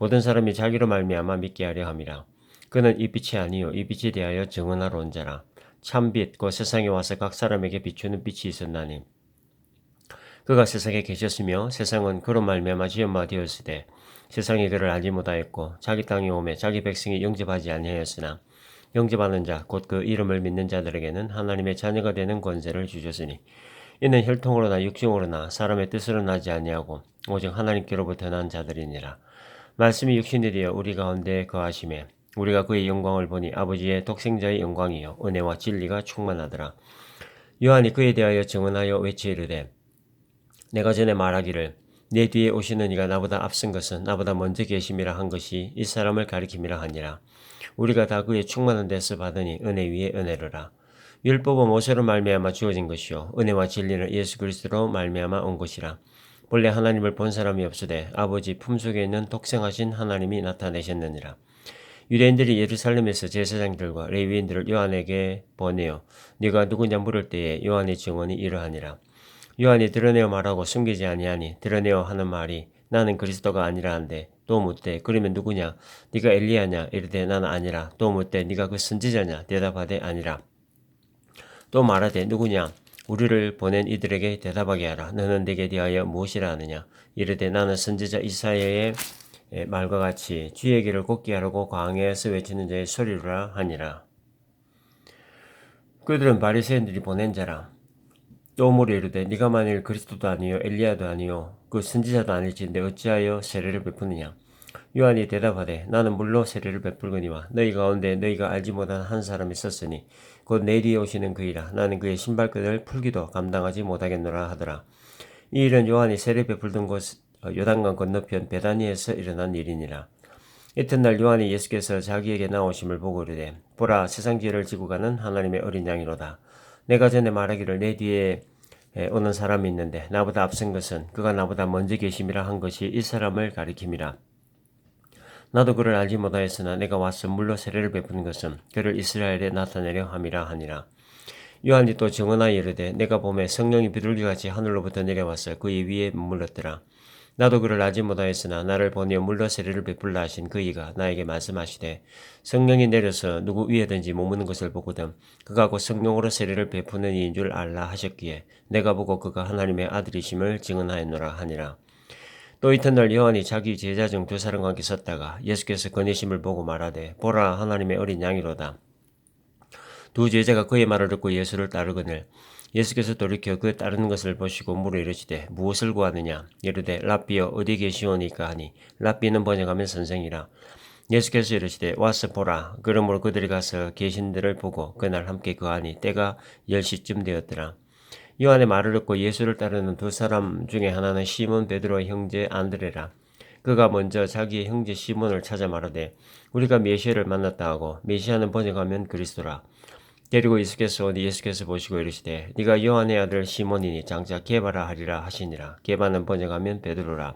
모든 사람이 자기로 말미암아 믿게 하려 함이라. 그는 이 빛이 아니요 이 빛에 대하여 증언하러 온 자라. 참빛 곧 세상에 와서 각 사람에게 비추는 빛이 있었나니 그가 세상에 계셨으며 세상은 그로 말미암아 지음바 되었으되 세상이 그를 알지 못하였고 자기 땅에 오매 자기 백성이 영접하지 아니하였으나 영접하는 자 곧 그 이름을 믿는 자들에게는 하나님의 자녀가 되는 권세를 주셨으니 이는 혈통으로나 육정으로나 사람의 뜻으로 나지 아니하고 오직 하나님께로부터 난 자들이니라 말씀이 육신이 되어 우리 가운데 거하심에 우리가 그의 영광을 보니 아버지의 독생자의 영광이요 은혜와 진리가 충만하더라. 요한이 그에 대하여 증언하여 외치 이르되 내가 전에 말하기를 내 뒤에 오시는 이가 나보다 앞선 것은 나보다 먼저 계심이라 한 것이 이 사람을 가리킴이라 하니라. 우리가 다 그의 충만한 데서 받으니 은혜 위에 은혜로라. 율법은 모세로 말미암아 주어진 것이요 은혜와 진리는 예수 그리스도로 말미암아 온 것이라. 본래 하나님을 본 사람이 없으되 아버지 품속에 있는 독생하신 하나님이 나타내셨느니라. 유대인들이 예루살렘에서 제사장들과 레위인들을 요한에게 보내어 네가 누구냐 물을 때에 요한의 증언이 이러하니라. 요한이 드러내어 말하고 숨기지 아니하니 드러내어 하는 말이 나는 그리스도가 아니라 한데 또 묻되 그러면 누구냐? 네가 엘리야냐? 이르되 나는 아니라 또 묻되 네가 그 선지자냐? 대답하되 아니라. 또 말하되 누구냐 우리를 보낸 이들에게 대답하게 하라. 너는 내게 대하여 무엇이라 하느냐? 이르되 나는 선지자 이사야의 말과 같이 주의 길을 곱게 하라고 광야에서 외치는 자의 소리라 하니라. 그들은 바리새인들이 보낸 자라. 또 물어 이르되 네가 만일 그리스도도 아니요 엘리야도 아니요 그 선지자도 아닐진데 어찌하여 세례를 베푸느냐? 요한이 대답하되 나는 물로 세례를 베풀거니와 너희 가운데 너희가 알지 못한 한 사람이 있었으니 곧내 뒤에 오시는 그이라 나는 그의 신발끈을 풀기도 감당하지 못하겠노라 하더라. 이 일은 요한이 세례 베풀던 곳 어, 요단강 건너편 베다니에서 일어난 일이니라. 이튿날 요한이 예수께서 자기에게 나오심을 보고 이르되 보라 세상 죄를 지고 가는 하나님의 어린 양이로다. 내가 전에 말하기를 내 뒤에 오는 사람이 있는데 나보다 앞선 것은 그가 나보다 먼저 계심이라 한 것이 이 사람을 가리킴이라. 나도 그를 알지 못하였으나 내가 와서 물로 세례를 베푸는 것은 그를 이스라엘에 나타내려 함이라 하니라. 요한이 또 증언하여 이르되 내가 봄에 성령이 비둘기같이 하늘로부터 내려와서 그의 위에 머물렀더라. 나도 그를 알지 못하였으나 나를 보내어 물로 세례를 베풀라 하신 그이가 나에게 말씀하시되 성령이 내려서 누구 위에든지 머무는 것을 보거든 그가 곧 성령으로 세례를 베푸는 이인 줄 알라 하셨기에 내가 보고 그가 하나님의 아들이심을 증언하였노라 하니라. 또 이튿날 요한이 자기 제자 중 두 사람과 함께 섰다가 예수께서 거니심을 보고 말하되 보라 하나님의 어린 양이로다. 두 제자가 그의 말을 듣고 예수를 따르거늘 예수께서 돌이켜 그 따르는 것을 보시고 물어 이르시되 무엇을 구하느냐? 이르되 랍비여 어디 계시오니까 하니 랍비는 번역하면 선생이라. 예수께서 이르시되 와서 보라. 그러므로 그들이 가서 계신 들을 보고 그날 함께 그하니 때가 10시쯤 되었더라 요한의 말을 듣고 예수를 따르는 두 사람 중에 하나는 시몬 베드로의 형제 안드레라. 그가 먼저 자기의 형제 시몬을 찾아 말하되 우리가 메시아를 만났다 하고 메시아는 번역하면 그리스도라. 데리고 예수께서 오니 예수께서 보시고 이르시되 네가 요한의 아들 시몬이니 장자 게바라 하리라 하시니라. 게바는 번역하면 베드로라.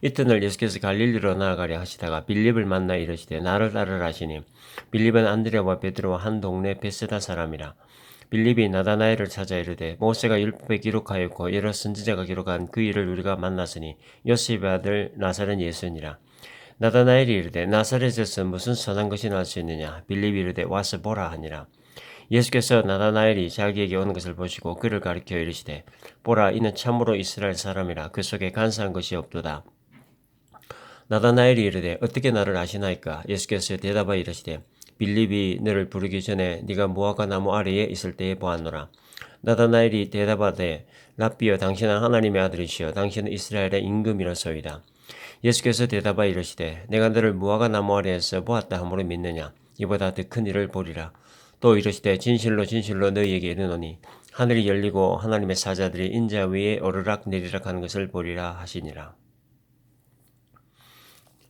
이튿날 예수께서 갈릴리로 나아가려 하시다가 빌립을 만나 이르시되 나를 따르라 하시니 빌립은 안드레와 베드로와 한 동네 베세다 사람이라. 빌립이 나다나엘을 찾아 이르되 모세가 율법에 기록하였고 여러 선지자가 기록한 그 일을 우리가 만났으니 요셉의 아들 나사렛 예수니라. 나다나엘이 이르되 나사렛에서 무슨 선한 것이 날 수 있느냐 빌립이 이르되 와서 보라 하니라. 예수께서 나다나엘이 자기에게 오는 것을 보시고 그를 가리켜 이르시되 보라 이는 참으로 이스라엘 사람이라 그 속에 간사한 것이 없도다. 나다나엘이 이르되 어떻게 나를 아시나이까 예수께서 대답하여 이르시되 빌립이 너를 부르기 전에 네가 무화과 나무 아래에 있을 때에 보았노라. 나다나엘이 대답하되 랍비여 당신은 하나님의 아들이시여 당신은 이스라엘의 임금이라소이다. 예수께서 대답하여 이르시되 내가 너를 무화과 나무 아래에서 보았다 함으로 믿느냐 이보다 더 큰 일을 보리라. 또 이르시되 진실로 진실로 너희에게 이르노니 하늘이 열리고 하나님의 사자들이 인자 위에 오르락 내리락 하는 것을 보리라 하시니라.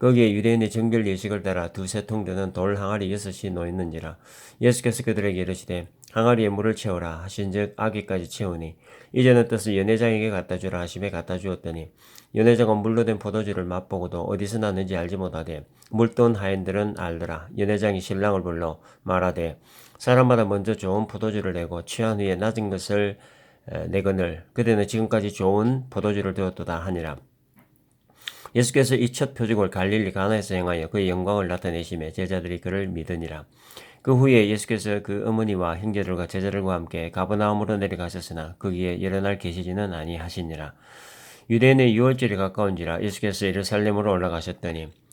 거기에 유대인의 정결 예식을 따라 두세 통 되는 돌 항아리 여섯이 놓였는지라 예수께서 그들에게 이르시되 항아리에 물을 채우라 하신즉 아기까지 채우니 이제는 뜻을 연회장에게 갖다 주라 하심에 갖다 주었더니 연회장은 물로 된 포도주를 맛보고도 어디서 났는지 알지 못하되 물돈 하인들은 알더라. 연회장이 신랑을 불러 말하되 사람마다 먼저 좋은 포도주를 내고 취한 후에 낮은 것을 에, 내거늘. 그대는 지금까지 좋은 포도주를 되었도다 하니라 예수께서 이 첫 표적을 갈릴리 가나에서 행하여 그의 영광을 나타내심에 제자들이 그를 믿으니라. 그 후에 예수께서 그 어머니와 형제들과 제자들과 함께 가버나움으로 내려가셨으나 거기에 여러 날 계시지는 아니하시니라. 유대인의 유월절이 가까운지라 예수께서 예루살렘으로 올라가셨더니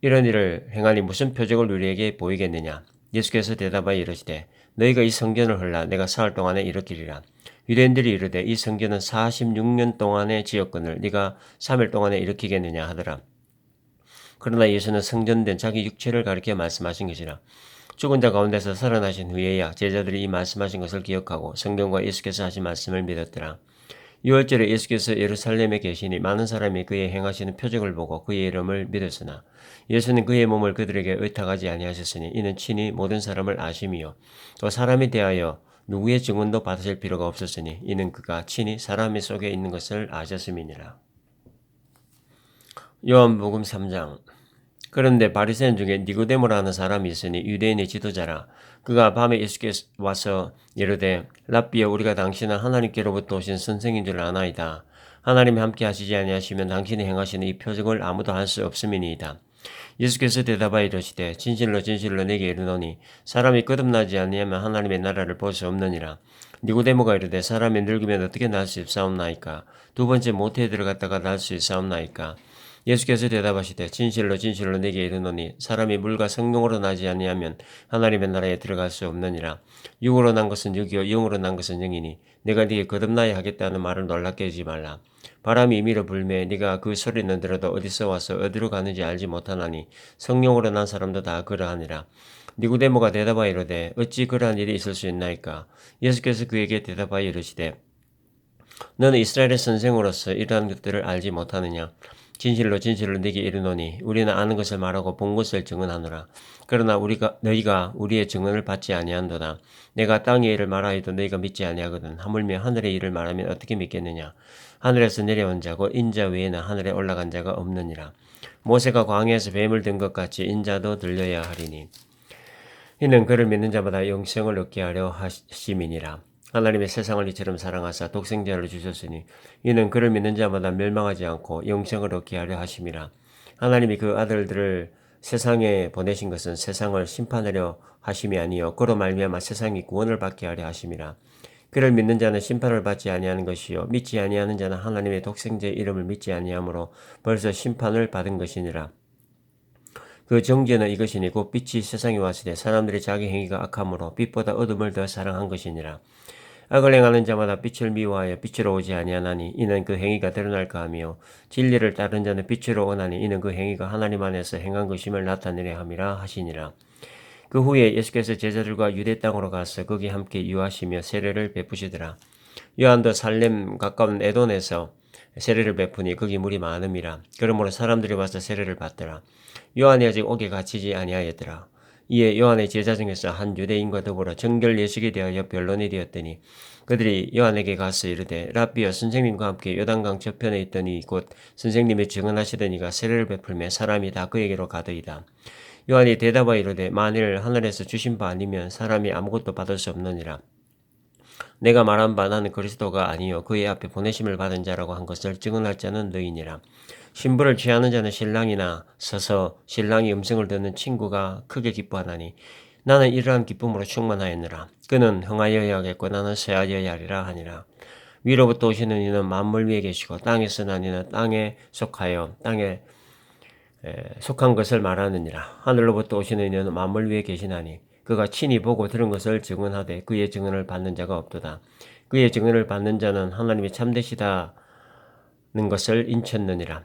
이런 일을 행하니 무슨 표적을 우리에게 보이겠느냐? 예수께서 대답하여 이르시되 너희가 이 성전을 헐라 내가 사흘 동안에 일으키리라. 유대인들이 이르되 이 성전은 46년 동안의 지역권을 네가 3일 동안에 일으키겠느냐 하더라. 그러나 예수는 성전된 자기 육체를 가리켜 말씀하신 것이라. 죽은 자 가운데서 살아나신 후에야 제자들이 이 말씀하신 것을 기억하고 성경과 예수께서 하신 말씀을 믿었더라. 6월절에 예수께서 예루살렘에 계시니 많은 사람이 그의 행하시는 표적을 보고 그의 이름을 믿었으나 예수는 그의 몸을 그들에게 의탁하지 아니하셨으니 이는 친히 모든 사람을 아심이요. 또 사람에 대하여 누구의 증언도 받으실 필요가 없었으니 이는 그가 친히 사람의 속에 있는 것을 아셨음이니라. 요한복음 3장. 그런데 바리새인 중에 니고데모라는 사람이 있으니 유대인의 지도자라. 그가 밤에 예수께 와서 이르되 랍비여 우리가 당신은 하나님께로부터 오신 선생인 줄 아나이다. 하나님이 함께 하시지 아니하시면 당신이 행하시는 이 표적을 아무도 할 수 없음이니이다 예수께서 대답하여 이르시되 진실로 진실로 내게 이르노니 사람이 거듭나지 아니하면 하나님의 나라를 볼 수 없느니라. 니고데모가 이르되 사람이 늙으면 어떻게 날 수 있사옵나이까? 두 번째 모태에 들어갔다가 날 수 있사옵나이까 예수께서 대답하시되 진실로 진실로 내게 이르노니 사람이 물과 성령으로 나지 아니하면 하나님의 나라에 들어갈 수 없느니라. 육으로 난 것은 육이요 영으로 난 것은 영이니 내가 네게 거듭나야 하겠다는 말을 놀랍게 하지 말라. 바람이 임의로 불매 네가 그 소리는 들어도 어디서 와서 어디로 가는지 알지 못하나니 성령으로 난 사람도 다 그러하니라. 니고데모가 대답하여 이르되 어찌 그러한 일이 있을 수 있나이까? 예수께서 그에게 대답하여 이르시되 너는 이스라엘의 선생으로서 이러한 것들을 알지 못하느냐 진실로 진실로 네게 이르노니 우리는 아는 것을 말하고 본 것을 증언하노라. 그러나 우리가 너희가 우리의 증언을 받지 아니한도다. 내가 땅의 일을 말하여도 너희가 믿지 아니하거든. 하물며 하늘의 일을 말하면 어떻게 믿겠느냐? 하늘에서 내려온 자고 인자 외에는 하늘에 올라간 자가 없느니라. 모세가 광야에서 뱀을 든 것 같이 인자도 들려야 하리니. 이는 그를 믿는 자마다 영생을 얻게 하려 하심이니라. 하나님의 세상을 이처럼 사랑하사 독생자를 주셨으니 이는 그를 믿는 자마다 멸망하지 않고 영생을 얻게 하려 하심이라. 하나님이 그 아들들을 세상에 보내신 것은 세상을 심판하려 하심이 아니요 그로 말미암아 세상이 구원을 받게 하려 하심이라. 그를 믿는 자는 심판을 받지 아니하는 것이요 믿지 아니하는 자는 하나님의 독생자의 이름을 믿지 아니하므로 벌써 심판을 받은 것이니라. 그 정죄는 이것이니 곧 빛이 세상에 때 사람들이 자기 행위가 악함으로 빛보다 어둠을 더 사랑한 것이니라. 악을 행하는 자마다 빛을 미워하여 빛으로 오지 아니하나니 이는 그 행위가 드러날까 하며 진리를 따른 자는 빛으로 오나니 이는 그 행위가 하나님 안에서 행한 것임을 나타내려 함이라 하시니라. 그 후에 예수께서 제자들과 유대 땅으로 가서 거기 함께 유하시며 세례를 베푸시더라. 요한도 살렘 가까운 에돈에서 세례를 베푸니 거기 물이 많음이라. 그러므로 사람들이 와서 세례를 받더라. 요한이 아직 옥에 갇히지 아니하였더라. 이에 요한의 제자 중에서 한 유대인과 더불어 정결 예식에 대하여 변론이 되었더니 그들이 요한에게 가서 이르되 랍비여 선생님과 함께 요단강 저편에 있더니 곧 선생님이 증언하시더니가 세례를 베풀매 사람이 다 그에게로 가더이다. 요한이 대답하여 이르되 만일 하늘에서 주신 바 아니면 사람이 아무것도 받을 수 없느니라. 내가 말한 바 나는 그리스도가 아니요 그의 앞에 보내심을 받은 자라고 한 것을 증언할 자는 너희니라. 신부를 취하는 자는 신랑이나 서서 신랑이 음성을 듣는 친구가 크게 기뻐하나니 나는 이러한 기쁨으로 충만하였느라. 그는 흥하여야 하겠고 나는 쇠하여야 하리라 하니라. 위로부터 오시는 이는 만물 위에 계시고 땅에서 난 이는 땅에 속하여 땅에 에, 속한 것을 말하느니라. 하늘로부터 오시는 이는 만물 위에 계시나니 그가 친히 보고 들은 것을 증언하되 그의 증언을 받는 자가 없도다. 그의 증언을 받는 자는 하나님이 참되시다는 것을 인쳤느니라.